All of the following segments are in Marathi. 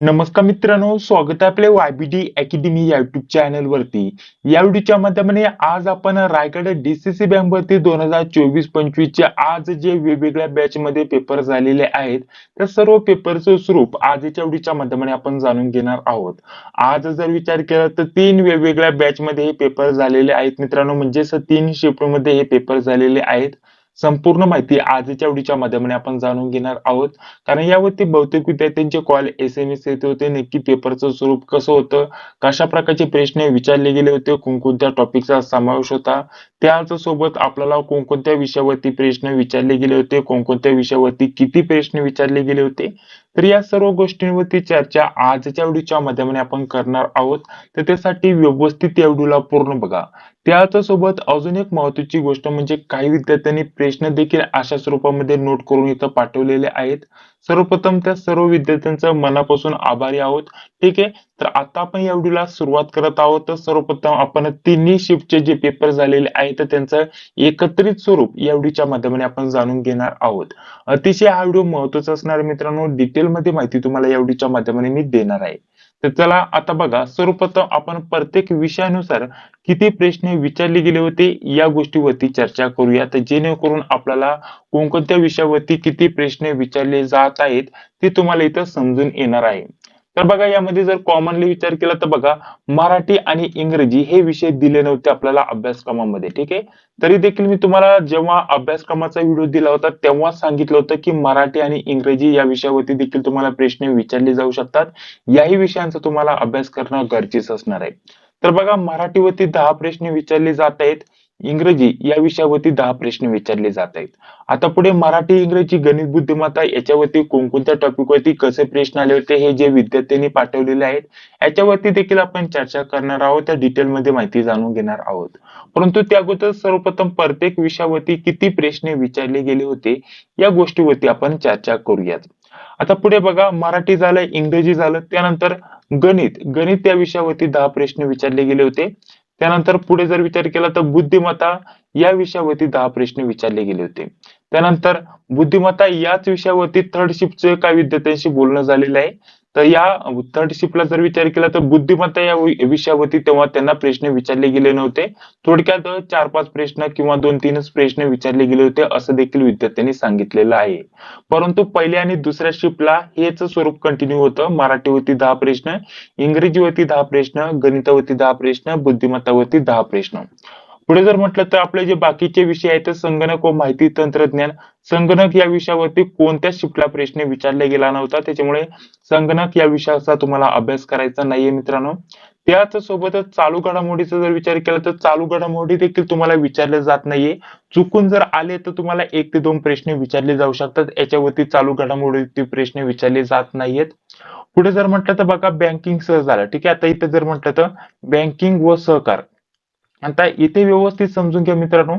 नमस्कार मित्रांनो स्वागत आहे आपल्या वायबीडी अकॅडमी या युट्यूब चॅनल वरती. या व्हिडिओच्या माध्यमाने आज आपण रायगड डीसीसी बँक वरती दोन हजार चोवीस पंचवीस चे आज जे वेगवेगळ्या बॅच मध्ये पेपर झालेले आहेत त्या सर्व पेपरचं स्वरूप आजच्या व्हिडिओच्या माध्यमाने आपण जाणून घेणार आहोत. आज जर विचार केला तर तीन वेगवेगळ्या बॅच मध्ये हे पेपर झालेले आहेत मित्रांनो म्हणजेच तीन शिफ्टमध्ये हे पेपर झालेले आहेत. संपूर्ण माहिती आजच्या व्हिडिओच्या माध्यमाने आपण जाणून घेणार आहोत. कारण यावरती बहुतेक विद्यार्थ्यांचे कॉल एस एम एस येत होते नक्की पेपरचं स्वरूप कसं होतं कशा प्रकारचे प्रश्न विचारले गेले होते कोणकोणत्या टॉपिकचा समावेश होता त्याच सोबत आपल्याला कोणकोणत्या विषयावरती प्रश्न विचारले गेले होते कोणकोणत्या विषयावरती किती प्रश्न विचारले गेले होते तर या सर्व गोष्टींवरती चर्चा आजच्या व्हिडिओच्या माध्यमाने आपण करणार आहोत. तर त्यासाठी व्यवस्थित या व्हिडिओला पूर्ण बघा. त्याच सोबत अजून एक महत्वाची गोष्ट म्हणजे काही विद्यार्थ्यांनी प्रश्न देखील अशा स्वरूपामध्ये नोट करून इथं पाठवलेले आहेत. सर्वप्रथम त्या सर्व विद्यार्थ्यांचं मनापासून आभारी आहोत. ठीक आहे? तर आता आपण या व्हिडिओला सुरुवात करत आहोत. तर सर्वप्रथम आपण तिन्ही शिफ्टचे जे पेपर झालेले आहेत त्यांचं एकत्रित स्वरूप या व्हिडिओच्या माध्यमाने आपण जाणून घेणार आहोत. अतिशय हा व्हिडिओ महत्त्वाचा असणार मित्रांनो. डिटेलमध्ये माहिती तुम्हाला या व्हिडिओच्या माध्यमाने मी देणार आहे. तर चला आता बघा सर्वप्रथम आपण प्रत्येक विषयानुसार किती प्रश्न विचारले गेले होते या गोष्टीवरती चर्चा करूया. तर जेणेकरून आपल्याला कोणकोणत्या विषयावरती किती प्रश्न विचारले जात आहेत ते तुम्हाला इथं समजून येणार आहे. तर बघा यामध्ये जर कॉमनली विचार केला तर बघा मराठी आणि इंग्रजी हे विषय दिले नव्हते आपल्याला अभ्यासक्रमामध्ये ठीक आहे? तरी देखील मी तुम्हाला जेव्हा अभ्यासक्रमाचा व्हिडिओ दिला होता तेव्हा सांगितलं होतं की मराठी आणि इंग्रजी या विषयावरती देखील तुम्हाला प्रश्न विचारले जाऊ शकतात. याही विषयांचा तुम्हाला अभ्यास करणं गरजेचं असणार आहे. तर बघा मराठीवरती दहा प्रश्न विचारले जात आहेत. इंग्रजी या विषयावरती दहा प्रश्न विचारले जात आहेत आता पुढे मराठी इंग्रजी गणित बुद्धिमत्ता याच्यावरती कोणकोणत्या टॉपिक वरती कसे प्रश्न आले होते हे जे विद्यार्थ्यांनी पाठवलेले आहेत याच्यावरती देखील आपण चर्चा करणार आहोत. त्या डिटेलमध्ये माहिती जाणून घेणार आहोत. परंतु त्या अगोदर सर्वप्रथम प्रत्येक विषयावरती किती प्रश्न विचारले गेले होते या गोष्टीवरती आपण चर्चा करूयात. आता पुढे बघा मराठी झालं इंग्रजी झालं त्यानंतर गणित. गणित या विषयावरती दहा प्रश्न विचारले गेले होते. त्यानंतर पुढे जर विचार केला तर बुद्धिमत्ता या विषयावरती दहा प्रश्न विचारले गेले होते. त्यानंतर बुद्धिमत्ता याच विषयावरती थर्ड शिफ्टचे काही विद्यार्थ्यांशी बोलणं झालेलं आहे. तर या उत्तर शिफ्टला जर विचार केला तर बुद्धिमत्ता या विषयावरती तेव्हा त्यांना प्रश्न विचारले गेले नव्हते. थोडक्यात चार पाच प्रश्न किंवा दोन तीनच प्रश्न विचारले गेले होते असं देखील विद्यार्थ्यांनी सांगितलेलं आहे. परंतु पहिल्या आणि दुसऱ्या शिफ्टला हेच स्वरूप कंटिन्यू होतं. मराठीवरती दहा प्रश्न इंग्रजीवरती दहा प्रश्न गणितावरती दहा प्रश्न बुद्धिमत्तावरती दहा प्रश्न. पुढे जर म्हटलं तर आपले जे बाकीचे विषय आहेत संगणक व माहिती तंत्रज्ञान संगणक या विषयावरती कोणत्या शिफ्टला प्रश्न विचारला गेला नव्हता? त्याच्यामुळे संगणक या विषयाचा तुम्हाला अभ्यास करायचा नाहीये मित्रांनो. त्याच सोबतच चालू घडामोडीचा जर विचार केला तर चालू घडामोडी देखील तुम्हाला विचारले जात नाहीये. चुकून जर आले तर तुम्हाला एक ते दोन प्रश्न विचारले जाऊ शकतात. याच्यावरती चालू घडामोडीवरती प्रश्न विचारले जात नाहीयेत. पुढे जर म्हटलं तर बघा बँकिंग सह झालं. ठीक आहे आता इथं जर म्हटलं तर बँकिंग व सहकार. आता इथे व्यवस्थित समजून घ्या मित्रांनो.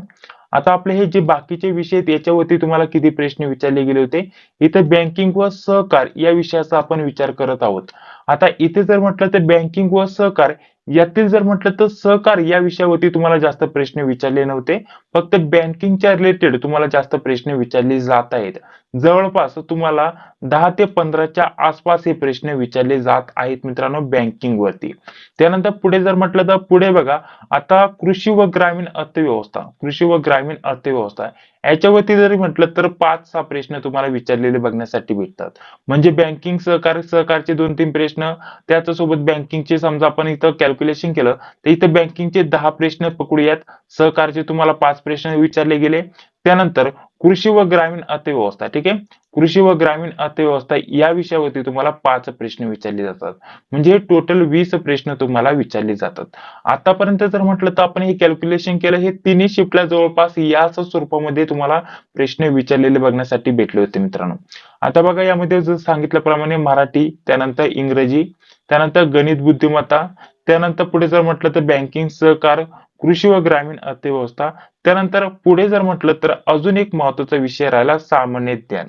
आता आपले हे जे बाकीचे विषय आहेत याच्यावरती तुम्हाला किती प्रश्न विचारले गेले होते. इथे बँकिंग व सहकार या विषयाचा आपण विचार करत आहोत. आता इथे जर म्हटलं तर बँकिंग व सहकार यातील जर म्हटलं तर सहकार या विषयावरती तुम्हाला जास्त प्रश्न विचारले नव्हते. फक्त बँकिंगच्या रिलेटेड तुम्हाला जास्त प्रश्न विचारले जात आहेत. जवळपास तुम्हाला दहा ते पंधराच्या आसपास हे प्रश्न विचारले जात आहेत मित्रांनो बँकिंग वरती. त्यानंतर पुढे जर म्हटलं तर पुढे बघा आता कृषी व ग्रामीण अर्थव्यवस्था कृषी व ग्रामीण अर्थव्यवस्था. याच्यावरती जरी म्हटलं तर पाच सहा प्रश्न तुम्हाला विचारलेले बघण्यासाठी भेटतात. म्हणजे बँकिंग सहकार सहकारचे दोन तीन प्रश्न त्याच्यासोबत बँकिंगचे समजा आपण इथं कॅल्क्युलेशन केलं तर इथं बँकिंगचे दहा प्रश्न पकडूयात. सहकारचे तुम्हाला पाच प्रश्न विचारले गेले. त्यानंतर कृषी व ग्रामीण अर्थव्यवस्था ठीक आहे? कृषी व ग्रामीण अर्थव्यवस्था या विषयावरती तुम्हाला पाच प्रश्न विचारले जातात. म्हणजे टोटल वीस प्रश्न तुम्हाला विचारले जातात. आतापर्यंत जर म्हटलं तर आपण हे कॅल्क्युलेशन केलं हे तिन्ही शिफ्टला जवळपास याच स्वरूपामध्ये तुम्हाला प्रश्न विचारलेले बघण्यासाठी भेटले होते मित्रांनो. आता बघा यामध्ये जर सांगितल्याप्रमाणे मराठी त्यानंतर इंग्रजी त्यानंतर गणित बुद्धिमत्ता त्यानंतर पुढे जर म्हटलं तर बँकिंग सहकार कृषी व ग्रामीण अर्थव्यवस्था. त्यानंतर पुढे जर म्हटलं तर अजून एक महत्त्वाचा विषय राहिला सामान्य ज्ञान.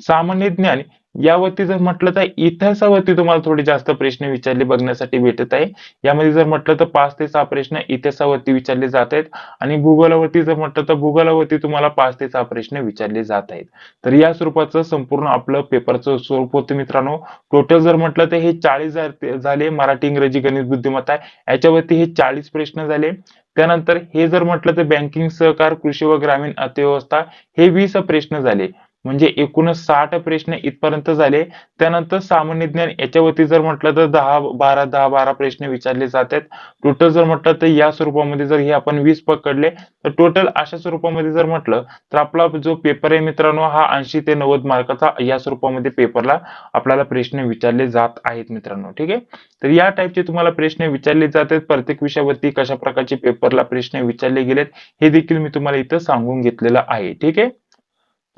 सामान्य ज्ञान यावरती जर म्हटलं तर इतिहासावरती तुम्हाला थोडे जास्त प्रश्न विचारले बघण्यासाठी भेटत आहे. यामध्ये जर म्हटलं तर पाच ते सहा प्रश्न इतिहासावरती विचारले जात आहेत आणि भूगोलावरती जर म्हटलं तर भूगोलावरती तुम्हाला पाच ते सहा प्रश्न विचारले जात आहेत. तर या स्वरूपाचं संपूर्ण आपलं पेपरचं स्वरूप होतं मित्रांनो. टोटल जर म्हटलं तर हे चाळीस झाले मराठी इंग्रजी गणित बुद्धिमत्ता. याच्यावरती हे चाळीस प्रश्न झाले. त्यानंतर हे जर म्हटलं तर बँकिंग सहकार कृषी व ग्रामीण अर्थव्यवस्था हे वीस प्रश्न झाले. म्हणजे एकूण साठ प्रश्न इथपर्यंत झाले. त्यानंतर सामान्य ज्ञान याच्यावरती जर म्हटलं तर दहा बारा दहा बारा प्रश्न विचारले जातात. टोटल जर म्हटलं तर या स्वरूपामध्ये जर हे आपण वीस पकडले तर टोटल अशा स्वरूपामध्ये जर म्हटलं तर आपला जो पेपर आहे मित्रांनो हा ऐंशी ते नव्वद मार्काचा या स्वरूपामध्ये पेपरला आपल्याला प्रश्न विचारले जात आहेत मित्रांनो ठीक आहे? तर या टाईपचे तुम्हाला प्रश्न विचारले जातात. प्रत्येक विषयावरती कशा प्रकारचे पेपरला प्रश्न विचारले गेलेत हे देखील मी तुम्हाला इथं सांगून घेतलेलं आहे ठीक आहे?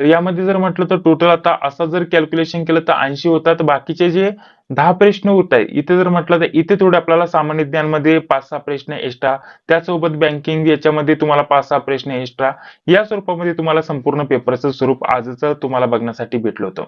तर यामध्ये जर म्हटलं तर टोटल आता असं जर कॅल्क्युलेशन केलं तर ऐंशी होतात. बाकीचे जे दहा प्रश्न होत आहे. इथे जर म्हटलं तर इथे थोडे आपल्याला सामान्य ज्ञानमध्ये पाच सहा प्रश्न एक्स्ट्रा त्यासोबत बँकिंग याच्यामध्ये तुम्हाला पाच सहा प्रश्न एक्स्ट्रा या स्वरूपामध्ये तुम्हाला संपूर्ण पेपरचं स्वरूप आजच तुम्हाला बघण्यासाठी भेटलं होतं.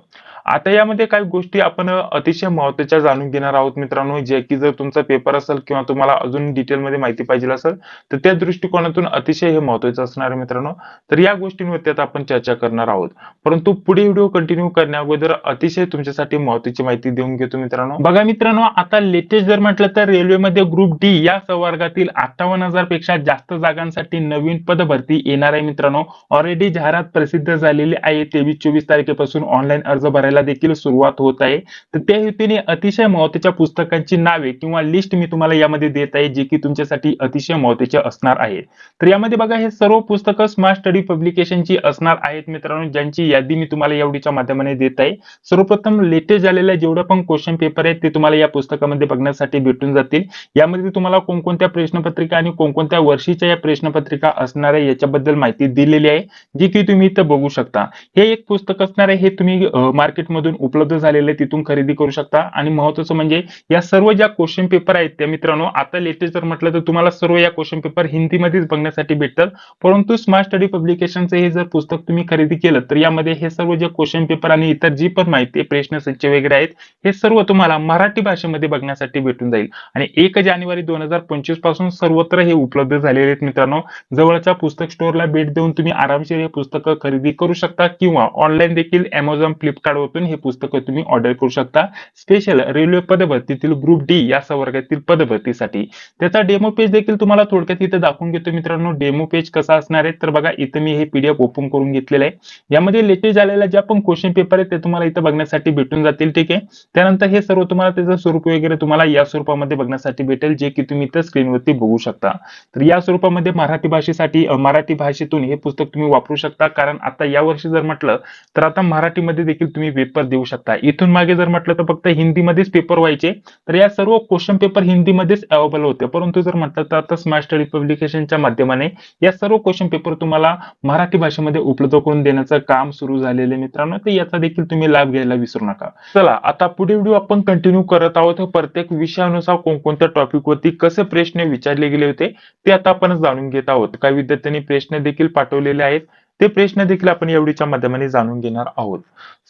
आता यामध्ये काही गोष्टी आपण अतिशय महत्त्वाच्या जाणून घेणार आहोत मित्रांनो जे की जर तुमचा पेपर असेल किंवा तुम्हाला अजून डिटेलमध्ये माहिती पाहिजे असेल तर त्या दृष्टिकोनातून अतिशय हे महत्वाचं असणार आहे मित्रांनो. तर या गोष्टींवरती आता आपण चर्चा करणार आहोत. परंतु पुढे व्हिडिओ कंटिन्यू करण्या अगोदर अतिशय तुमच्यासाठी महत्वाची माहिती देऊन घेतो मित्रांनो. बघा मित्रांनो आता लेटेस्ट जर म्हटलं तर रेल्वेमध्ये ग्रुप डी या संवर्गातील अठ्ठावन्न हजारपेक्षा जास्त जागांसाठी नवीन पद भरती येणार आहे मित्रांनो. ऑलरेडी जाहिरात प्रसिद्ध झालेली आहे. तेवीस चोवीस तारखेपासून ऑनलाईन अर्ज भरायला देखील सुरुवात होत आहे. तर त्या हेतूने अतिशय महत्त्वाच्या पुस्तकांची नावे किंवा लिस्ट मी तुम्हाला यामध्ये देत आहे जे की तुमच्यासाठी अतिशय महत्त्वाचे असणार आहे. तर यामध्ये बघा हे सर्व पुस्तकं स्मार्ट स्टडी पब्लिकेशनची असणार आहेत मित्रांनो ज्यांची यादी मी तुम्हाला एवढीच्या माध्यमाने देत आहे. सर्वप्रथम लेटेस्ट झालेल्या जेवढं पण क्वेश्चन पेपर आहेत ते तुम्हाला या पुस्तकामध्ये बघण्यासाठी भेटून जातील. यामध्ये तुम्हाला कोणकोणत्या प्रश्नपत्रिका आणि कोणकोणत्या वर्षीच्या या प्रश्नपत्रिका असणार आहे याच्याबद्दल माहिती दिलेली आहे जी की तुम्ही इथं बघू शकता. हे एक पुस्तक असणार आहे हे तुम्ही मार्केटमधून उपलब्ध झालेले तिथून खरेदी करू शकता. आणि महत्वाचं म्हणजे या सर्व ज्या क्वेश्चन पेपर आहेत त्या मित्रांनो आता लेटेस्ट जर म्हटलं तर तुम्हाला सर्व या क्वेश्चन पेपर हिंदीमध्येच बघण्यासाठी भेटतात. परंतु स्मार्ट स्टडी पब्लिकेशनचं हे जर पुस्तक तुम्ही खरेदी केलं तर यामध्ये हे सर्व जे क्वेश्चन पेपर आणि इतर जी पण माहिती प्रश्न संच वगैरे आहेत हे सर्व तुम्हाला मराठी भाषेमध्ये बघण्यासाठी भेटून जाईल. आणि एक जानेवारी दोन हजार पंचवीसपासून सर्वत्र हे उपलब्ध झालेले आहेत मित्रांनो. जवळच्या पुस्तक स्टोअरला भेट देऊन तुम्ही आरामशीर हे पुस्तक खरेदी करू शकता किंवा ऑनलाईन देखील अमेझॉन फ्लिपकार्ट वरतून हे पुस्तकं तुम्ही ऑर्डर करू शकता. स्पेशल रेल्वे पदभरतीतील ग्रुप डी या संवर्गातील पदभरतीसाठी. त्याचा डेमो पेज देखील तुम्हाला थोडक्यात इथं दाखवून घेतो मित्रांनो. डेमो पेज कसा असणार आहे? तर बघा इथं मी हे पीडीएफ ओपन करून घेतलेलं आहे. यामध्ये लेटेस्ट झालेल्या ज्या पण क्वेश्चन पेपर आहेत ते तुम्हाला इथं बघण्यासाठी भेटून जातील ठीक आहे? त्यानंतर हे सर्व तुम्हाला त्याचं स्वरूप वगैरे तुम्हाला या स्वरूपामध्ये बघण्यासाठी भेटेल जे की तुम्ही इथं स्क्रीनवरती बघू शकता. तर या स्वरूपामध्ये मराठी भाषेसाठी मराठी भाषेतून हे पुस्तक तुम्ही वापरू शकता. कारण आता या वर्षी जर म्हटलं तर आता मराठीमध्ये देखील तुम्ही पेपर देऊ शकता. इथून मागे जर म्हटलं तर फक्त हिंदीमध्येच पेपर व्हायचे. तर या सर्व क्वेश्चन पेपर हिंदीमध्येच अवेलेबल होते. परंतु जर म्हटलं तर आता स्मार्ट स्टडी पब्लिकेशनच्या माध्यमाने या सर्व क्वेश्चन पेपर तुम्हाला मराठी भाषेमध्ये उपलब्ध करून देण्याचं काम सुरू झालेले मित्रांनो. तर याचा देखील तुम्ही लाभ घ्यायला विसरू नका. चला आता पुढे व्हिडिओ आपण कंटिन्यू करत आहोत. प्रत्येक विषयानुसार कोणकोणत्या टॉपिक वरती कसे प्रश्न विचारले गेले होते ते आता आपण जाणून घेत आहोत. काही विद्यार्थ्यांनी प्रश्न देखील पाठवलेले आहेत. ते प्रश्न देखील आपण एवढीच्या माध्यमाने जाणून घेणार आहोत.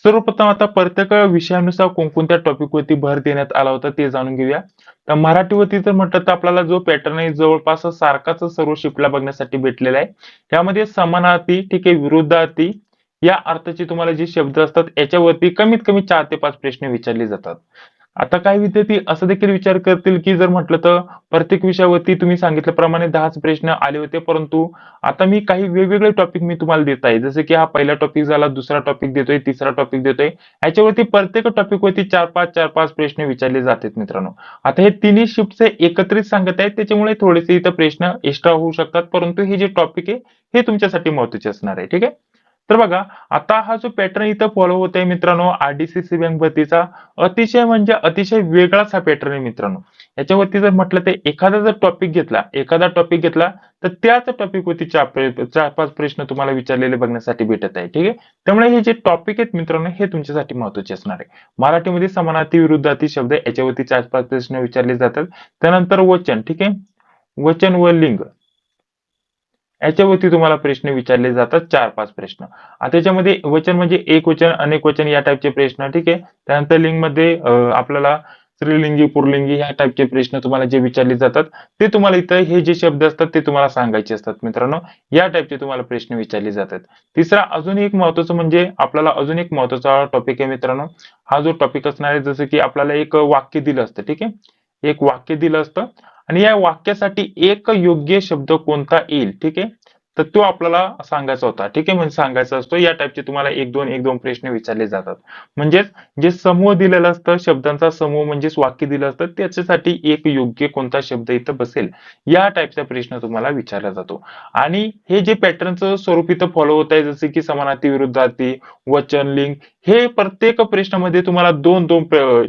सर्वप्रथम आता प्रत्येक विषयानुसार कोणकोणत्या टॉपिक वरती भर देण्यात आला होता ते जाणून घेऊया. तर मराठीवरती तर म्हटलं तर आपल्याला जो पॅटर्न आहे जवळपास सारखाच सर्व शिफ्टला बघण्यासाठी भेटलेला आहे. त्यामध्ये समानार्थी ठीक आहे विरुद्धार्थी या अर्थाचे तुम्हाला जे शब्द असतात याच्यावरती कमीत कमी चार ते पाच प्रश्न विचारले जातात. आता काही विद्यार्थी असं देखील विचार करतील की जर म्हटलं तर प्रत्येक विषयावरती तुम्ही सांगितल्याप्रमाणे दहाच प्रश्न आले होते परंतु आता मी काही वेगवेगळे टॉपिक मी तुम्हाला देत आहे. जसे की हा पहिला टॉपिक झाला दुसरा टॉपिक देतोय तिसरा टॉपिक देतोय. याच्यावरती प्रत्येक टॉपिक वरती चार पाच चार पाच प्रश्न विचारले जातात मित्रांनो. आता हे तिन्ही शिफ्टचे एकत्रित सांगत आहेत त्याच्यामुळे थोडेसे इथं प्रश्न एक्स्ट्रा होऊ शकतात परंतु हे जे टॉपिक आहे हे तुमच्यासाठी महत्त्वाचे असणार आहे. ठीक आहे? तर बघा आता हा जो पॅटर्न इथं फॉलो होत आहे मित्रांनो आरडीसीसी बँक भरतीचा अतिशय म्हणजे अतिशय वेगळाच हा पॅटर्न आहे मित्रांनो. याच्यावरती जर म्हटलं तर एखादा जर टॉपिक घेतला एखादा टॉपिक घेतला तर त्याच टॉपिक वरती चार चार पाच प्रश्न तुम्हाला विचारलेले बघण्यासाठी भेटत आहे ठीक आहे? त्यामुळे हे जे टॉपिक आहेत मित्रांनो हे तुमच्यासाठी महत्त्वाचे असणार आहे. मराठीमध्ये समानार्थी विरुद्धार्थी शब्द याच्यावरती चार पाच प्रश्न विचारले जातात. त्यानंतर वचन ठीक आहे? वचन व लिंग. याच्यावरती तुम्हाला प्रश्न विचारले जातात चार पाच प्रश्न. आता त्याच्यामध्ये वचन म्हणजे एक वचन अनेक वचन या टाईपचे प्रश्न ठीक आहे? त्यानंतर लिंगमध्ये आपल्याला स्त्रीलिंगी पुरलिंगी या टाईपचे प्रश्न तुम्हाला जे विचारले जातात ते तुम्हाला इथं हे जे शब्द असतात ते तुम्हाला सांगायचे असतात मित्रांनो. या टाईपचे तुम्हाला प्रश्न विचारले जातात. तिसरा अजून एक महत्वाचं म्हणजे आपल्याला अजून एक महत्त्वाचा टॉपिक आहे मित्रांनो. हा जो टॉपिक असणार आहे जसं की आपल्याला एक वाक्य दिलं असतं ठीक आहे? एक वाक्य दिलं असतं. आणि या वाक्यासाठी एक योग्य शब्द कोणता येईल? ठीक आहे? तर तो आपल्याला सांगायचा होता. ठीक आहे? म्हणजे सांगायचा असतो. या टाईपचे तुम्हाला एक दोन एक दोन प्रश्न विचारले जातात. म्हणजेच जे समूह दिलेलं असतं शब्दांचा समूह म्हणजेच वाक्य दिलं असतं त्याच्यासाठी एक योग्य कोणता शब्द इथं बसेल? या टाईपचा प्रश्न तुम्हाला विचारला जातो. आणि हे जे पॅटर्नचं स्वरूप इथं फॉलो होत आहे जसे की समानार्थी विरुद्धार्थी वचन लिंग हे प्रत्येक प्रश्नामध्ये तुम्हाला दोन दोन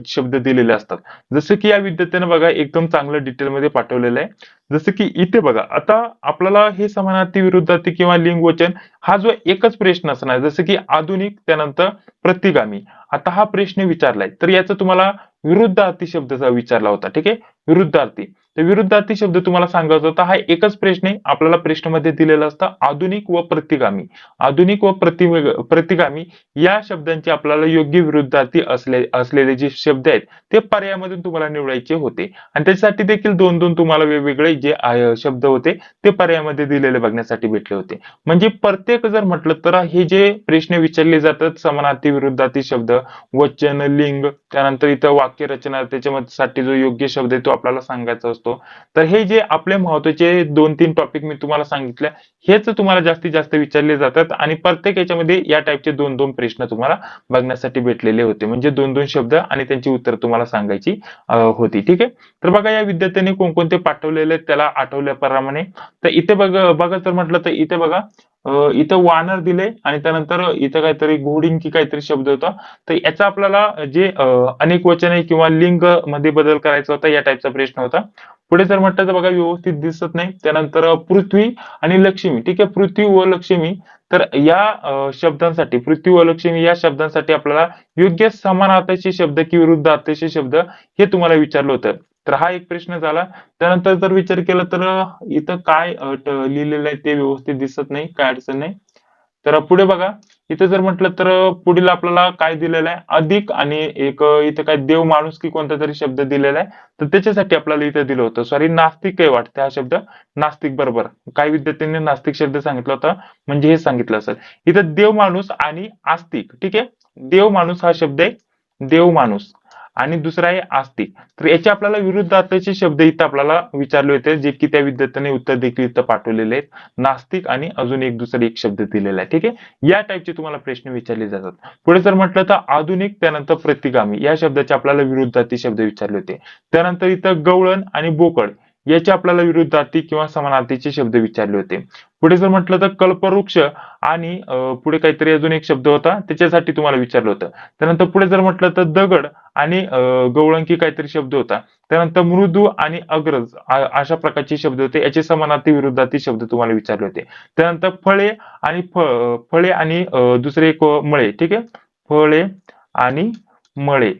शब्द दिलेले असतात. जसं की या विद्यार्थ्यानं बघा एकदम चांगलं डिटेलमध्ये पाठवलेलं आहे. जसं की इथे बघा आता आपल्याला हे समानार्थी विरुद्धार्थी किंवा लिंग वचन हा जो एकच प्रश्न असणार जसं की आधुनिक त्यानंतर प्रतिगामी. आता हा प्रश्न विचारलाय तर याचा तुम्हाला विरुद्धार्थी शब्द विचारला होता ठीक आहे? विरुद्धार्थी. तर विरुद्धार्थी शब्द तुम्हाला सांगायचा होता हा एकच प्रश्न आहे. आपल्याला प्रश्नामध्ये दिलेला असता आधुनिक व प्रतिगामी. आधुनिक व प्रति प्रतिगामी या शब्दांचे आपल्याला योग्य विरुद्धार्थी असले असलेले जे शब्द आहेत ते पर्यायामधून तुम्हाला निवडायचे होते. आणि त्याच्यासाठी देखील दोन दोन तुम्हाला वेगवेगळे जे शब्द होते ते पर्यायामध्ये दिलेले बघण्यासाठी भेटले होते. म्हणजे प्रत्येक जर म्हटलं तर हे जे प्रश्न विचारले जातात समानार्थी विरुद्धार्थी शब्द वचन लिंग त्यानंतर इथं वाक्य रचना त्याच्यामध्ये साठी जो योग्य शब्द आहे तो आपल्याला सांगायचा असतो. तर हे जे आपले महत्त्वाचे दोन तीन टॉपिक मी तुम्हाला सांगितले हेच तुम्हाला जास्तीत जास्त विचारले जातात आणि प्रत्येक याच्यामध्ये या टाईपचे दोन दोन प्रश्न तुम्हाला बघण्यासाठी भेटलेले होते. म्हणजे दोन दोन शब्द आणि त्यांची उत्तर तुम्हाला सांगायची होती. ठीक आहे? तर बघा या विद्यार्थ्यांनी कोणकोणते पाठवलेले त्याला आठवल्याप्रमाणे. तर इथे बघ बघा जर म्हटलं तर इथे बघा इथं वानर दिले आणि त्यानंतर इथं काहीतरी घोडिंग की काहीतरी शब्द होता. तर याचा आपल्याला जे अं, अनेक वचने किंवा लिंगमध्ये बदल करायचा होता या टाईपचा प्रश्न होता. पुढे जर म्हटलं तर बघा व्यवस्थित दिसत नाही. त्यानंतर पृथ्वी आणि लक्ष्मी. ठीक आहे पृथ्वी व लक्ष्मी तर या शब्दांसाठी पृथ्वी व लक्ष्मी या शब्दांसाठी आपल्याला योग्य समानार्थाचे शब्द कि विरुद्ध अर्थाचे शब्द हे तुम्हाला विचारलं होतं. तर हा एक प्रश्न झाला. त्यानंतर जर विचार केला तर इथं काय लिहिलेलं आहे ते व्यवस्थित दिसत नाही काय अडचण नाही. तर पुढे बघा. इथे जर म्हटलं तर पुढील आपल्याला काय दिलेलं आहे? अधिक आणि एक इथे इथं काय देव माणूस की कोणता तरी शब्द दिलेला आहे. तर त्याच्यासाठी आपल्याला इथं दिलं होतं. सॉरी नास्तिक काय वाटतं हा शब्द. नास्तिक बरोबर. काही विद्यार्थ्यांनी नास्तिक शब्द सांगितला होता. म्हणजे हे सांगितलं असेल. इथं देव माणूस आणि आस्तिक. ठीक आहे? देव माणूस हा शब्द आहे. देव माणूस. आणि दुसरा आहे आस्तिक तर याचे आपल्याला विरुद्धार्थाचे शब्द इथं आपल्याला विचारले होते जे की त्या विद्यार्थ्याने उत्तर देखील इथं पाठवलेले आहेत. नास्तिक आणि अजून एक दुसरा एक शब्द दिलेला आहे ठीक आहे? या टाईपचे तुम्हाला प्रश्न विचारले जातात. पुढे जर म्हटलं तर आधुनिक त्यानंतर प्रतिगामी या शब्दाचे आपल्याला विरुद्धार्थी शब्द विचारले होते. त्यानंतर इथं गवळण आणि बोकड. याचे आपल्याला विरुद्धार्थी किंवा समानार्थीचे शब्द विचारले होते. पुढे जर म्हटलं तर कल्पवृक्ष आणि पुढे काहीतरी अजून एक शब्द होता त्याच्यासाठी तुम्हाला विचारलं होतं. त्यानंतर पुढे जर म्हटलं तर दगड आणि गवळंकी काहीतरी शब्द होता. त्यानंतर मृदू आणि अग्रज अशा प्रकारचे शब्द होते. याचे समानार्थी विरुद्धार्थी शब्द तुम्हाला विचारले होते. त्यानंतर फळे आणि फळे आणि दुसरे एक मळे ठीक आहे? फळे आणि मळे.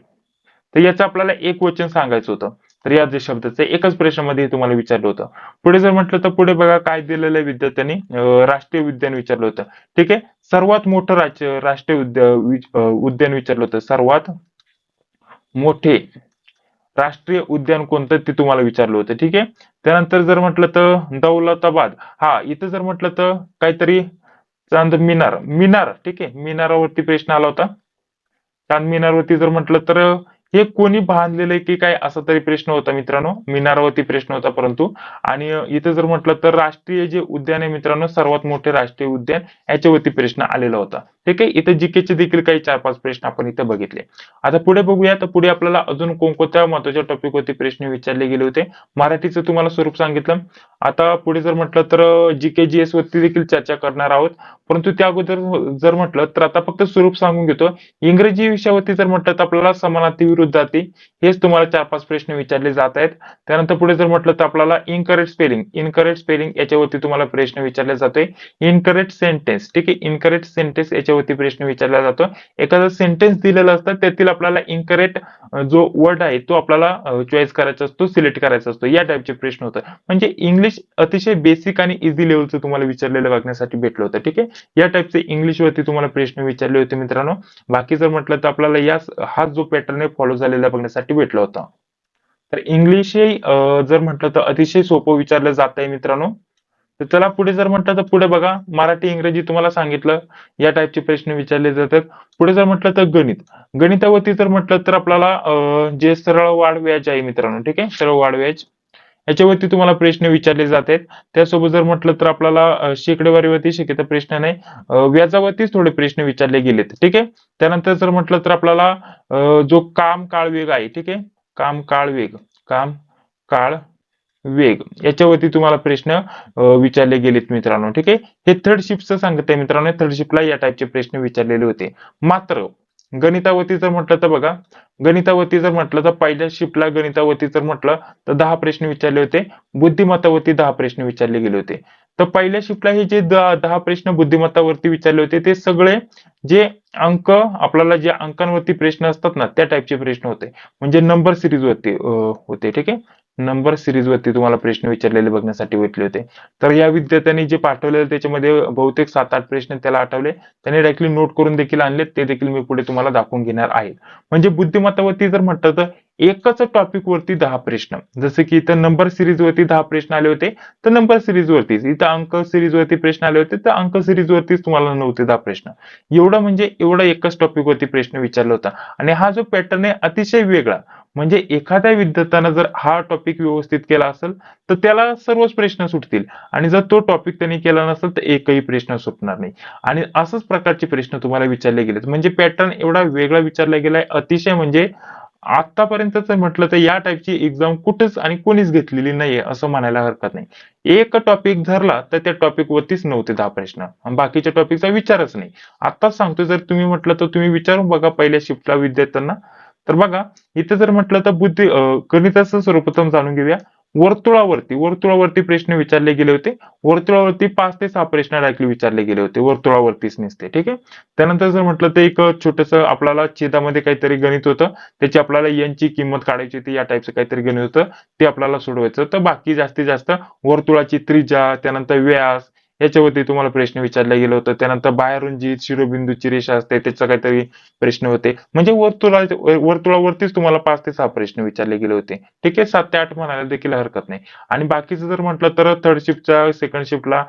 तर याचं आपल्याला एक वचन सांगायचं होतं. तर या जे शब्दाचं एकच प्रश्नामध्ये तुम्हाला विचारलं होतं. पुढे जर म्हटलं तर पुढे बघा काय दिलेलं आहे विद्यार्थ्यांनी. राष्ट्रीय उद्यान विचारलं होतं. ठीक आहे? सर्वात मोठं राज्य राष्ट्रीय उद्या उद्यान विचारलं होतं. सर्वात मोठे राष्ट्रीय उद्यान कोणतं ते तुम्हाला विचारलं होतं. ठीक आहे? त्यानंतर जर म्हटलं तर दौलताबाद. हा इथं जर म्हटलं तर काहीतरी चांद मिनार. मिनार. ठीक आहे? मिनारावरती प्रश्न आला होता. चांद मिनारवरती जर म्हटलं तर हे कोणी बांधलेलं आहे की काय असा तरी प्रश्न होता मित्रांनो? मिनारावरती प्रश्न होता परंतु. आणि इथं जर म्हटलं तर राष्ट्रीय जे उद्यान आहे मित्रांनो सर्वात मोठे राष्ट्रीय उद्यान याच्यावरती प्रश्न आलेला होता. ठीक आहे इथं जीकेचे देखील काही चार पाच प्रश्न आपण इथे बघितले. आता पुढे बघूया तर पुढे आपल्याला अजून कोणकोणत्या महत्त्वाच्या टॉपिक वरती प्रश्न विचारले गेले होते. मराठीचं तुम्हाला स्वरूप सांगितलं. आता पुढे जर म्हटलं तर जीके जीएस वरती देखील चर्चा करणार आहोत. परंतु त्या अगोदर जर म्हटलं तर आता फक्त स्वरूप सांगून घेतो. इंग्रजी विषयावरती जर म्हटलं तर आपल्याला समानार्थी विरुद्धार्थी हेच तुम्हाला चार पाच प्रश्न विचारले जात आहेत. त्यानंतर पुढे जर म्हटलं तर आपल्याला इनकरेक्ट स्पेलिंग इनकरेक्ट स्पेलिंग याच्यावरती तुम्हाला प्रश्न विचारले जातोय. इनकरेक्ट सेंटेन्स ठीक आहे? इनकरेक्ट सेंटेन्स याच्यावर याच्यावरती प्रश्न विचारला जातो. एखादा सेंटेन्स दिलेला असतं त्यातील आपल्याला इनकरेक्ट जो वर्ड आहे तो आपल्याला चॉईस करायचा असतो सिलेक्ट करायचा असतो. या टाईपचे प्रश्न होतात. म्हणजे इंग्लिश अतिशय बेसिक आणि इझी लेवलचं तुम्हाला विचारलेलं बघण्यासाठी भेटलं होतं ठीक आहे? या टाईपचे इंग्लिश वरती तुम्हाला प्रश्न विचारले होते मित्रांनो. बाकी जर म्हटलं तर आपल्याला या हा जो पॅटर्न आहे फॉलो झालेला बघण्यासाठी भेटला होता. तर इंग्लिश हे जर म्हटलं तर अतिशय सोपं विचारलं जात आहे मित्रांनो. तर चला पुढे जर म्हटलं तर पुढे बघा. मराठी इंग्रजी तुम्हाला सांगितलं. या टाईपचे प्रश्न विचारले जातात. पुढे जर म्हटलं तर गणित. गणितावरती जर म्हटलं तर आपल्याला जे सरळ वाढ व्याज आहे मित्रांनो ठीक आहे? सरळ वाढ व्याज. याच्यावरती तुम्हाला प्रश्न विचारले जातात. त्यासोबत जर म्हटलं तर आपल्याला शेकडेवारीवरती शक्यता प्रश्न नाही. व्याजावरतीच थोडे प्रश्न विचारले गेलेत ठीक आहे? त्यानंतर जर म्हटलं तर आपल्याला जो काम काळ वेग आहे ठीक आहे? काम काळ वेग. काम काळ वेग. याच्यावरती तुम्हाला प्रश्न विचारले गेलेत मित्रांनो. ठीक आहे? हे थर्ड शिफ्टचं सांगत आहे मित्रांनो. थर्ड शिफ्टला या टाईपचे प्रश्न विचारलेले होते. मात्र गणितावरती जर म्हटलं तर बघा गणितावरती जर म्हटलं तर पहिल्या शिफ्टला गणितावरती जर म्हटलं तर दहा प्रश्न विचारले होते. बुद्धिमत्तावरती दहा प्रश्न विचारले गेले होते. तर पहिल्या शिफ्टला हे जे दहा प्रश्न बुद्धिमत्तावरती विचारले होते ते सगळे जे अंक आपल्याला जे अंकांवरती प्रश्न असतात ना त्या टाईपचे प्रश्न होते. म्हणजे नंबर सिरीज वरती होते. ठीक आहे? नंबर सिरीज वरती तुम्हाला प्रश्न विचारलेले बघण्यासाठी भेटले होते. तर या विद्यार्थ्यांनी जे पाठवलेले त्याच्यामध्ये बहुतेक सात आठ प्रश्न त्याला आठवले. त्यांनी डायरेक्टली नोट करून देखील आणले ते देखील मी पुढे तुम्हाला दाखवून घेणार आहे. म्हणजे बुद्धिमत्तावरती जर म्हटलं तर एकच टॉपिक वरती दहा प्रश्न. जसे की इथं नंबर सिरीज वरती दहा प्रश्न आले होते तर नंबर सिरीज वरतीच. इथं अंक सिरीज वरती प्रश्न आले होते तर अंक सिरीज वरतीच तुम्हाला नऊ ते दहा प्रश्न. एवढा म्हणजे एवढा एकच टॉपिक वरती प्रश्न विचारला होता. आणि हा जो पॅटर्न आहे अतिशय वेगळा. म्हणजे एखाद्या विद्यार्थ्यानं जर हा टॉपिक व्यवस्थित केला असेल तर त्याला सर्वच प्रश्न सुटतील. आणि जर तो टॉपिक त्यांनी केला नसेल तर एकही प्रश्न सुटणार नाही. आणि असंच प्रकारचे प्रश्न तुम्हाला विचारले गेलेत. म्हणजे पॅटर्न एवढा वेगळा विचारला गेलाय. अतिशय म्हणजे आतापर्यंत म्हटलं तर या टाईपची एक्झाम कुठेच आणि कोणीच घेतलेली नाहीये असं म्हणायला हरकत नाही. एक टॉपिक धरला तर त्या टॉपिक वरतीच नव्हते दहा प्रश्न. बाकीच्या टॉपिकचा विचारच नाही. आताच सांगतो जर तुम्ही म्हटलं तर तुम्ही विचारून बघा पहिल्या शिफ्टला विद्यार्थ्यांना. तर बघा इथे जर म्हटलं तर बुद्धी गणिताचं सर्वप्रथम जाणून घेऊया. वर्तुळावरती वर्तुळावरती प्रश्न विचारले गेले होते. वर्तुळावरती पाच ते सहा प्रश्न डायरेक्टली विचारले गेले होते. वर्तुळावरतीच नसते ठीक आहे? त्यानंतर जर म्हटलं तर एक छोटस आपल्याला छेदामध्ये काहीतरी गणित होतं. त्याची आपल्याला यांची किंमत काढायची होती या टाईपचं काहीतरी गणित होतं. ते आपल्याला सोडवायचं तर बाकी जास्तीत जास्त वर्तुळाची त्रिजा त्यानंतर व्यास याच्यावरती तुम्हाला प्रश्न विचारला गेला होता. त्यानंतर बाहेरून जी शिरोबिंदूची रेषा असते त्याचा काहीतरी प्रश्न होते. म्हणजे वर्तुळा वर्तुळावरतीच तुम्हाला पाच ते सहा प्रश्न विचारले गेले होते. ठीक आहे? सात ते आठ म्हणायला देखील हरकत नाही. आणि बाकीचं जर म्हटलं तर थर्ड शिफ्टच्या सेकंड शिफ्टला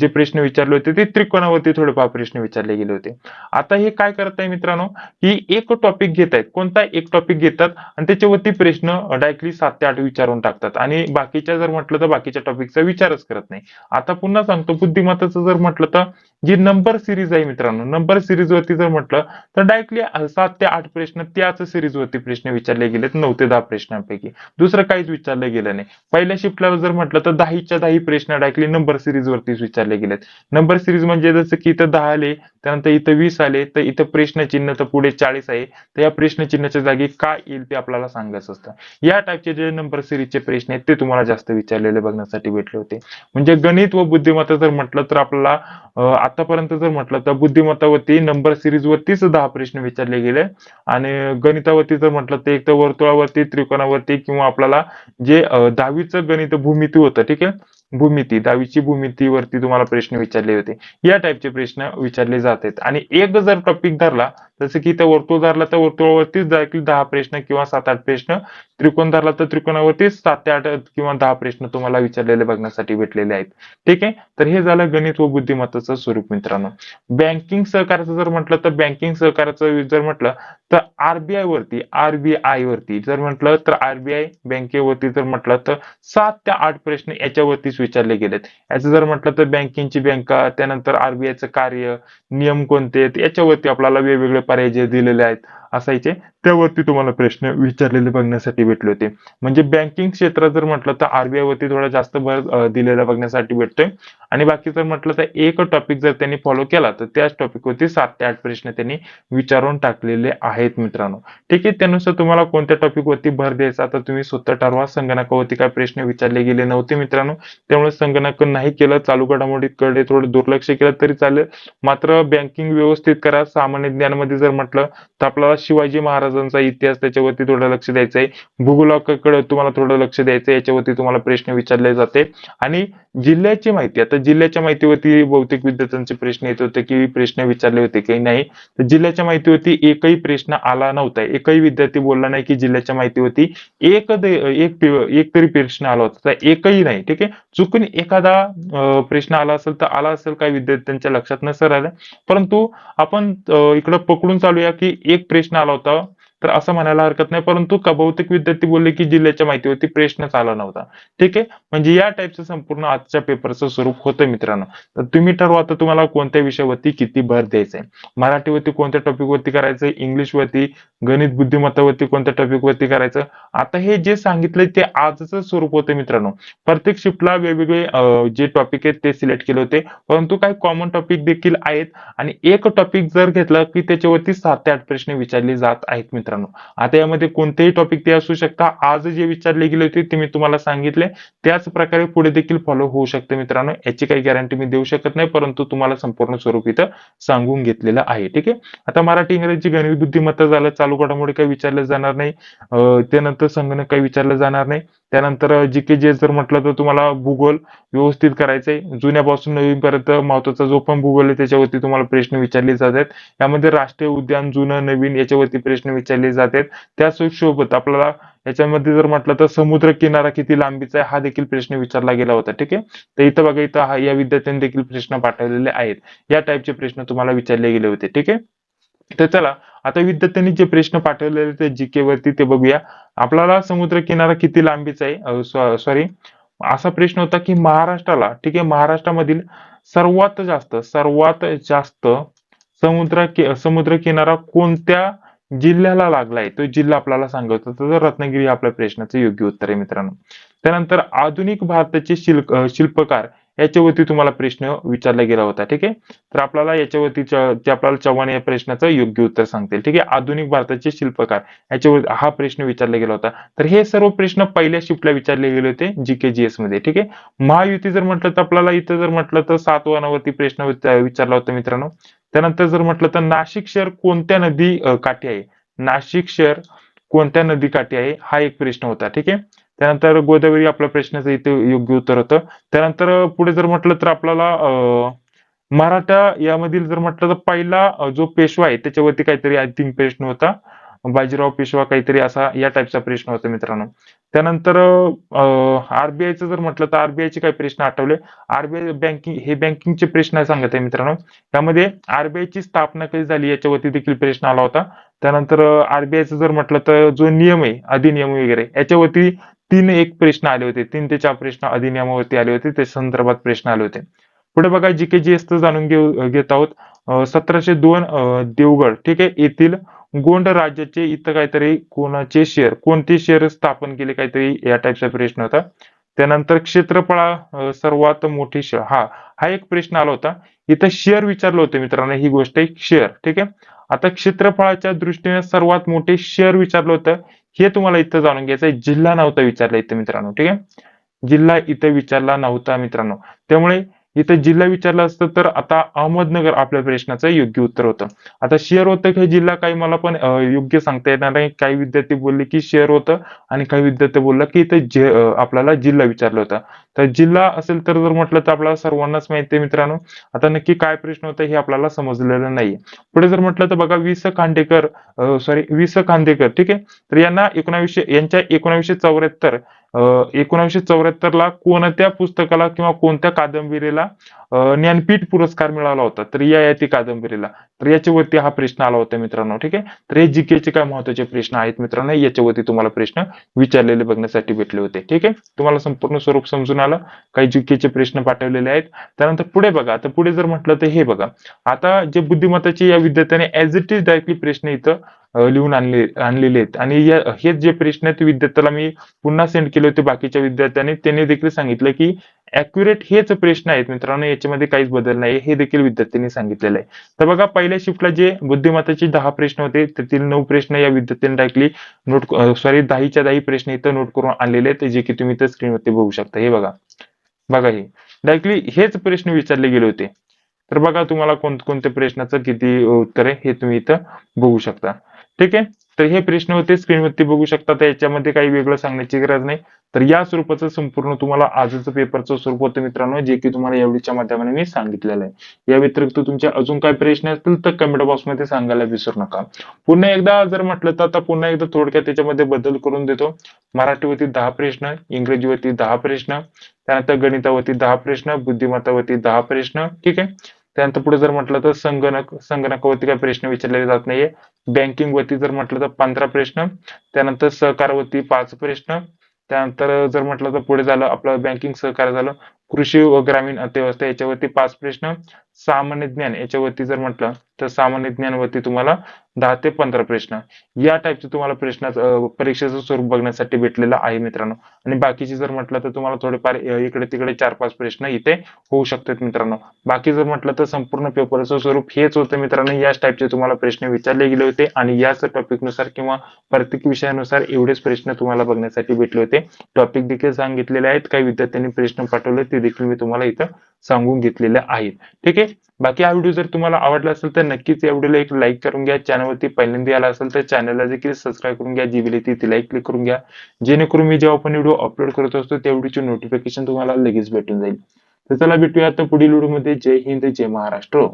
जे प्रश्न विचारले होते ते त्रिकोणावरती थोडेफार प्रश्न विचारले गेले होते. आता हे काय करत आहे मित्रांनो? की एक टॉपिक घेत आहेत कोणता एक टॉपिक घेतात? आणि त्याच्यावरती प्रश्न डायरेक्टली सात ते आठ विचारून टाकतात. आणि बाकीच्या जर म्हटलं तर बाकीच्या टॉपिकचा विचारच करत नाही. आता पुन्हा सांगतो बुद्धिमत्ताचं जर म्हटलं तर जी नंबर सिरीज आहे मित्रांनो नंबर सिरीज वरती जर म्हटलं तर डायरेक्टली सात ते आठ प्रश्न त्याच सिरीज वरती प्रश्न विचारले गेलेत नऊ ते दहा प्रश्नांपैकी. दुसरं काहीच विचारलं गेलं नाही. पहिल्या शिफ्टला जर म्हटलं तर दहाच्या दहा प्रश्न डायरेक्टली नंबर सिरीज वरतीच विचारले गेलेत. नंबर सिरीज म्हणजे जसं की इथं दहा आले त्यानंतर इथं वीस आले तर इथं प्रश्नचिन्ह तर पुढे चाळीस आहे. तर या प्रश्नचिन्हाच्या जागी काय येईल ते आपल्याला सांगायचं असतं. या टाईपचे जे नंबर सिरीजचे प्रश्न आहेत ते तुम्हाला जास्त विचारलेले बघण्यासाठी भेटले होते. म्हणजे गणित व बुद्धिमत्ता जर म्हटलं तर आपल्याला आतापर्यंत जर म्हटलं तर बुद्धिमत्तावरती नंबर सिरीज वरतीच दहा प्रश्न विचारले गेले. आणि गणितावरती जर म्हटलं तर एक तर वर्तुळावरती त्रिकोणावरती किंवा आपल्याला जे दहावीचं गणित भूमिती होतं ठीक आहे? भूमिती दहावीची भूमितीवरती तुम्हाला प्रश्न विचारले होते. या टाईपचे प्रश्न विचारले जात आहेत. आणि एक जर टॉपिक धरला जसं की इथं वर्तुळ धरला तर वर्तुळावरतीच देखील दहा प्रश्न किंवा सात आठ प्रश्न. त्रिकोण धरला तर त्रिकोणावरतीच सात ते आठ किंवा दहा प्रश्न तुम्हाला विचारलेले बघण्यासाठी भेटलेले आहेत. ठीक आहे? तर हे झालं गणित व बुद्धिमत्ताचं स्वरूप मित्रांनो. बँकिंग सहकार्याचं जर म्हटलं तर बँकिंग सहकार्याचं जर म्हटलं तर आरबीआय वरती आरबीआय वरती जर म्हटलं तर आरबीआय बँकेवरती जर म्हटलं तर सात ते आठ प्रश्न याच्यावरतीच विचारले गेलेत. याचं जर म्हटलं तर बँकिंगची बँका त्यानंतर आरबीआयचं कार्य नियम कोणते आहेत याच्यावरती आपल्याला वेगवेगळे पर्याय जे दिलेले आहेत. असायचे. त्यावरती तुम्हाला प्रश्न विचारलेले बघण्यासाठी भेटले होते. म्हणजे बँकिंग क्षेत्रात जर म्हटलं तर आरबीआय वरती थोडा जास्त भर दिलेला बघण्यासाठी भेटतोय. आणि बाकी जर म्हटलं तर एक टॉपिक जर त्यांनी फॉलो केला तर त्याच टॉपिक वरती सात ते आठ प्रश्न त्यांनी विचारून टाकलेले आहेत मित्रांनो. ठीक आहे त्यानुसार तुम्हाला कोणत्या टॉपिक वरती भर द्यायचा तर तुम्ही स्वतः ठरवा. संगणकावरती काय प्रश्न विचारले गेले नव्हते मित्रांनो. त्यामुळे संगणक नाही केलं चालू घडामोडीकडे थोडं दुर्लक्ष केलं तरी चालेल. मात्र बँकिंग व्यवस्थित करा सामान्य ज्ञानमध्ये जर म्हटलं तर आपल्याला शिवाजी महाराजांचा इतिहास त्याच्यावरती थोडं लक्ष द्यायचं आहे भूगोलाकडे तुम्हाला थोडं लक्ष द्यायचं आहे याच्यावरती तुम्हाला प्रश्न विचारले जाते. आणि जिल्ह्याची माहिती आता जिल्ह्याच्या माहितीवरती बहुतेक विद्यार्थ्यांचे प्रश्न येत होते की प्रश्न विचारले होते की नाही. तर जिल्ह्याच्या माहितीवरती एकही प्रश्न आला नव्हता. एकही विद्यार्थी बोलला नाही की जिल्ह्याच्या माहितीवरती एक एक एक तरी प्रश्न आला होता. तर एकही नाही ठीक आहे? चुकून एखादा प्रश्न आला असेल तर आला असेल काही विद्यार्थ्यांच्या लक्षात नसेल आलं परंतु आपण इकडं पकडून चालूया की एक प्रश्न आला होता. तर असं म्हणायला हरकत नाही परंतु का बहुतेक विद्यार्थी बोलले की जिल्ह्याच्या माहितीवरती प्रश्नच आला नव्हता. ठीक आहे? म्हणजे या टाईपचं संपूर्ण आजच्या पेपरचं स्वरूप होतं मित्रांनो. तर तुम्ही ठरवा आता तुम्हाला कोणत्या विषयावरती किती भर द्यायचा आहे मराठीवरती कोणत्या टॉपिक वरती करायचं इंग्लिश वरती? गणित बुद्धिमत्तावरती कोणत्या टॉपिक वरती करायचं? आता हे जे सांगितलं ते आजचं स्वरूप होतं मित्रांनो. प्रत्येक शिफ्टला वेगवेगळे जे टॉपिक आहेत ते सिलेक्ट केले होते. परंतु काही कॉमन टॉपिक देखील आहेत. आणि एक टॉपिक जर घेतलं की त्याच्यावरती सात ते आठ प्रश्न विचारले जात आहेत मित्रांनो. आता यामध्ये कोणतेही टॉपिक ते असू शकता. आज जे विचारले गेले होते ते मी तुम्हाला सांगितले. त्याच प्रकारे पुढे देखील फॉलो होऊ शकते मित्रांनो. याची काही गॅरंटी मी देऊ शकत नाही परंतु तुम्हाला संपूर्ण स्वरूप इथं सांगून घेतलेलं आहे. ठीक आहे? आता मराठी इंग्रजी गणित बुद्धिमत्ता झालं. चालू घडामोडी काही विचारलं जाणार नाही. त्यानंतर त्यानंतर संगणक काही विचारलं जाणार नाही. त्यानंतर जी के जे जर म्हटलं तर तुम्हाला भूगोल व्यवस्थित करायचंय. जुन्यापासून नवीनपर्यंत महत्त्वाचा जो पण भूगोल आहे त्याच्यावरती तुम्हाला प्रश्न विचारले जातात. यामध्ये राष्ट्रीय उद्यान जुनं नवीन याच्यावरती प्रश्न विचारले जातात. त्यासोबत आपल्याला याच्यामध्ये जर म्हटलं तर समुद्र किनारा किती लांबीचा आहे हा देखील प्रश्न विचारला गेला होता. ठीक आहे? तर इथं बघा इथं हा या विद्यार्थ्यांनी देखील प्रश्न पाठवलेले आहेत. या टाईपचे प्रश्न तुम्हाला विचारले गेले होते. ठीक आहे? तर चला आता विद्यार्थ्यांनी जे प्रश्न पाठवलेले ते जीके वरती ते बघूया. आपल्याला समुद्र किनारा किती लांबीचा आहे? सॉरी असा प्रश्न होता की महाराष्ट्राला ठीक आहे महाराष्ट्रामधील सर्वात जास्त सर्वात जास्त समुद्र कि- समुद्र किनारा कोणत्या जिल्ह्याला लागलाय तो जिल्हा आपल्याला सांगत होता. तर रत्नागिरी आपल्या प्रश्नाचं योग्य उत्तर आहे मित्रांनो. त्यानंतर आधुनिक भारताचे शिल्प शिल्पकार याच्यावरती तुम्हाला प्रश्न विचारला गेला होता ठीक आहे? तर आपल्याला याच्यावरती च- आपल्याला चव्हाण या प्रश्नाचं योग्य उत्तर सांगतील ठीक आहे? आधुनिक भारताचे शिल्पकार याच्यावर हा प्रश्न विचारला गेला होता. तर हे सर्व प्रश्न पहिल्या शिफ्टला विचारले गेले होते जी के जी एसमध्ये ठीक आहे? महायुती जर म्हटलं तर आपल्याला इथं जर म्हटलं तर सात वनावरती प्रश्न विचारला होता मित्रांनो. त्यानंतर जर म्हटलं तर नाशिक शहर कोणत्या नदी काठी आहे? नाशिक शहर कोणत्या नदी काठी आहे? हा एक प्रश्न होता ठीक आहे? त्यानंतर गोदावरी आपल्या प्रश्नाचं इथे योग्य उत्तर होतं. त्यानंतर पुढे जर म्हटलं तर आपल्याला मराठा यामधील जर म्हटलं तर पहिला जो पेशवा आहे त्याच्यावरती काहीतरी आय थिंक प्रश्न होता. बाजीराव पेशवा काहीतरी असा या टाईपचा प्रश्न होता मित्रांनो. त्यानंतर आरबीआयचं जर म्हटलं तर आरबीआय चे काही प्रश्न आठवले. आरबीआय बँकिंग हे बँकिंगचे प्रश्न सांगत आहे मित्रांनो. त्यामध्ये आरबीआय ची स्थापना कधी झाली याच्यावरती देखील प्रश्न आला होता. त्यानंतर आरबीआयचं जर म्हटलं तर जो नियम आहे अधिनियम वगैरे याच्यावरती तीन एक प्रश्न आले होते. तीन ते चार प्रश्न अधिनियमावरती आले होते. त्या संदर्भात प्रश्न आले होते. पुढे बघा जी के जी एस जाणून घेऊ घेत आहोत. सतराशे दोन देवगड ठीक आहे? येथील गोंड राज्याचे इथं काहीतरी कोणाचे शेअर कोणते शेअर स्थापन केले काहीतरी या टाईपचा प्रश्न होता. त्यानंतर क्षेत्रफळा सर्वात मोठे शहर हा हा एक प्रश्न आला होता. इथं शेअर विचारलं होतं मित्रांनो ही गोष्ट आहे शेअर ठीक आहे? आता क्षेत्रफळाच्या दृष्टीने सर्वात मोठे शेअर विचारलं होतं हे तुम्हाला इथं जाणून घ्यायचं आहे. जिल्हा नव्हता विचारला इथं मित्रांनो ठीक आहे? जिल्हा इथं विचारला नव्हता मित्रांनो. त्यामुळे इथं जिल्हा विचारला असतं तर आता अहमदनगर आपल्या प्रश्नाचं योग्य उत्तर होतं. आता शेअर होतं की जिल्हा? काही मला पण योग्य सांगता येणार नाही. काही विद्यार्थी बोलले की शेअर होतं आणि काही विद्यार्थी बोलला की इथं जे आपल्याला जिल्हा विचारला होता. तर जिल्हा असेल तर जर म्हटलं तर आपल्याला सर्वांनाच माहिती आहे मित्रांनो. आता नक्की काय प्रश्न होता हे आपल्याला समजलेलं नाहीये. पुढे जर म्हटलं तर बघा वि स खांडेकर सॉरी वि स खांडेकर ठीक आहे? तर यांना एकोणावीसशे यांच्या एकोणावीसशे चौऱ्याहत्तर एकोणावीसशे चौऱ्याहत्तर ला कोणत्या पुस्तकाला किंवा कोणत्या कादंबरीला ज्ञानपीठ पुरस्कार मिळाला होता. तर या याती कादंबरीला. तर याच्यावरती हा प्रश्न आला होता मित्रांनो ठीक आहे? तर हे जीके चे काय महत्त्वाचे प्रश्न आहेत मित्रांनो याच्यावरती तुम्हाला प्रश्न विचारलेले बघण्यासाठी भेटले होते ठीक आहे? तुम्हाला संपूर्ण स्वरूप समजून आलं काही जीके चे प्रश्न पाठवलेले आहेत. त्यानंतर पुढे बघा आता पुढे जर म्हटलं तर हे बघा. आता जे बुद्धिमत्ताचे या विद्यार्थ्याने ऍज इट इज डायरेक्टली प्रश्न इथं लिहून आणले आणलेले आहेत. आणि या हेच जे प्रश्न आहेत ते विद्यार्थ्याला मी पुन्हा सेंड केले होते बाकीच्या विद्यार्थ्यांनी. त्यांनी देखील सांगितलं की ऍक्युरेट हेच प्रश्न आहेत मित्रांनो याच्यामध्ये काहीच बदल नाही. हे देखील विद्यार्थ्यांनी सांगितलेलं आहे. तर बघा पहिल्या शिफ्टला जे बुद्धिमत्ताचे दहा प्रश्न होते त्यातील नऊ प्रश्न या विद्यार्थ्यांनी टाकली. नोट सॉरी दहाच्या दहा प्रश्न इथं नोट करून आणलेले आहेत जे की तुम्ही इथं स्क्रीनवरती बघू शकता. हे बघा. बघा हे. डायरेक्टली हेच प्रश्न विचारले गेले होते. तर बघा तुम्हाला कोणकोणत्या प्रश्नाचं किती उत्तर आहे हे तुम्ही इथं बघू शकता. ठीक आहे? तर हे प्रश्न होते स्क्रीनवरती बघू शकता तर याच्यामध्ये काही वेगळं सांगण्याची गरज नाही. तर या स्वरूपाचं संपूर्ण तुम्हाला आजचं पेपरचं स्वरूप होतं मित्रांनो जे की तुम्हाला एवढीच्या माध्यमाने मी सांगितलेलं आहे. या व्यतिरिक्त तुमचे अजून काही प्रश्न असतील तर कमेंट बॉक्समध्ये सांगायला विसरू नका. पुन्हा एकदा जर म्हटलं तर आता पुन्हा एकदा थोडक्यात त्याच्यामध्ये बदल करून देतो. मराठीवरती दहा प्रश्न इंग्रजीवरती दहा प्रश्न त्यानंतर गणितावरती दहा प्रश्न बुद्धिमत्तावरती दहा प्रश्न ठीक आहे? त्यानंतर पुढे जर म्हटलं तर संगणक संगणकावरती काही प्रश्न विचारले जात नाहीये. बँकिंग वरती जर म्हटलं तर पंधरा प्रश्न त्यानंतर सहकारवरती पाच प्रश्न त्यानंतर जर म्हटलं तर पुढे झालं आपलं बँकिंग सहकार झालं कृषी व ग्रामीण अर्थव्यवस्था याच्यावरती पाच प्रश्न सामान्य ज्ञान याच्यावरती जर म्हटलं तर सामान्य ज्ञानवरती तुम्हाला दहा ते पंधरा प्रश्न. या टाईपचे तुम्हाला प्रश्न परीक्षेचं स्वरूप बघण्यासाठी भेटलेलं आहे मित्रांनो. आणि बाकीचे जर म्हटलं तर तुम्हाला थोडेफार इकडे तिकडे चार पाच प्रश्न इथे होऊ शकतात मित्रांनो. बाकी जर म्हटलं तर संपूर्ण पेपरचं स्वरूप हेच होतं मित्रांनो. याच टाईपचे तुम्हाला प्रश्न विचारले गेले होते आणि याच टॉपिकनुसार किंवा प्रत्येक विषयानुसार एवढेच प्रश्न तुम्हाला बघण्यासाठी भेटले होते. टॉपिक देखील सांगितलेले आहेत. काही विद्यार्थ्यांनी प्रश्न पाठवले ते देखील मी तुम्हाला इथं सांगून घेतलेले आहेत. ठीक आहे? बाकी हा व्हिडिओ जर तुम्हाला आवडला असेल तर नक्कीच या व्हिडिओला एक लाईक करून घ्या. चॅनलवरती पहिल्यांदा आला असेल तर चॅनलला देखील सबस्क्राईब करून घ्या. जी बिल ती लाईक क्लिक करून घ्या. जेणेकरून मी जेव्हा पण व्हिडिओ अपलोड करत असतो त्या व्हिडिओची नोटिफिकेशन तुम्हाला लगेच भेटून जाईल. तर चला भेटूया आता पुढील व्हिडिओमध्ये जय हिंद जय महाराष्ट्र.